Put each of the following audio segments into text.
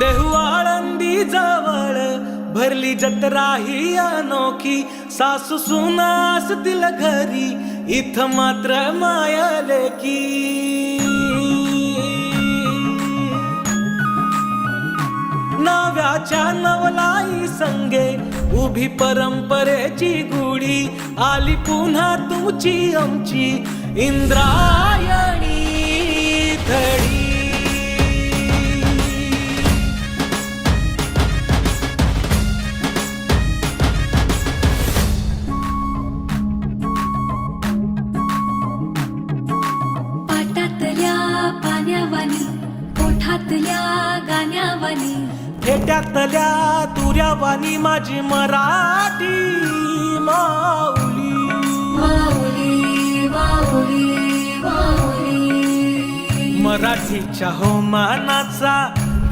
देहू आळंदी जवळ भरली जत्रा ही अनोखी. सासू सुना असतील घरी इथं मात्र माया की नव्याच्या नवलाई संगे उभी परंपरेची गुढी. आली पुन्हा तुमची आमची इंद्रायणी धडी. ओठातल्या गाण्यावानी. फेट्यातल्या तुऱ्यावानी माझी मराठी माऊली. माऊली माऊली माऊली. मराठीच्या हो मानाचा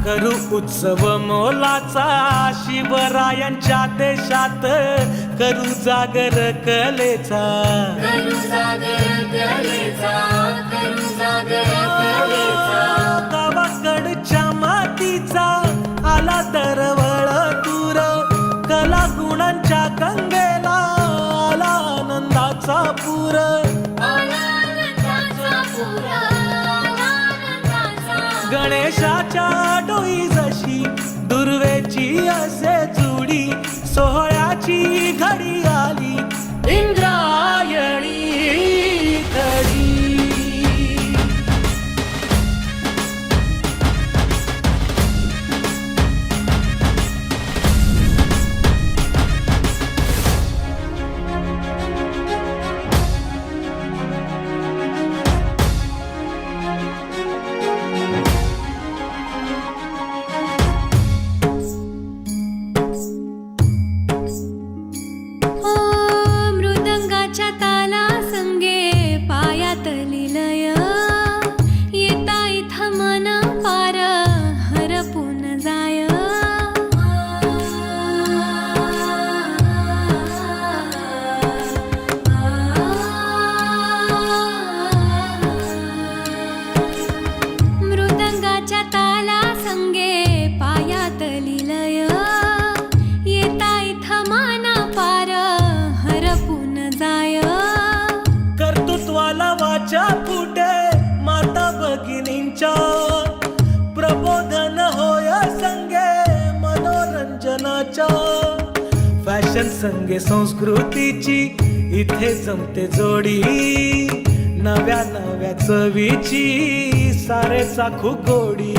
करू उत्सव मोलाचा. शिवरायांच्या देशात करू जागर कलेचा. करू जागर कलेचा करू जागर कलेचा. पूर गणेशाच्या डोई जशी दुर्वेची असे चुडी सोहळ्याची घडी आली. मृदंगाच्या ताला संगे पायात लिलय. येता इथं माना पार हरपून जाय. कर्तृत्वाला वाचा फुटे माता भगिनींच्या. प्रबोधन होय संगे मनोरंजनाच्या. फॅशन संगे संस्कृतीची इथे जमते जोडी. नव्या नव्या चवीची सारे चाखू गोडी.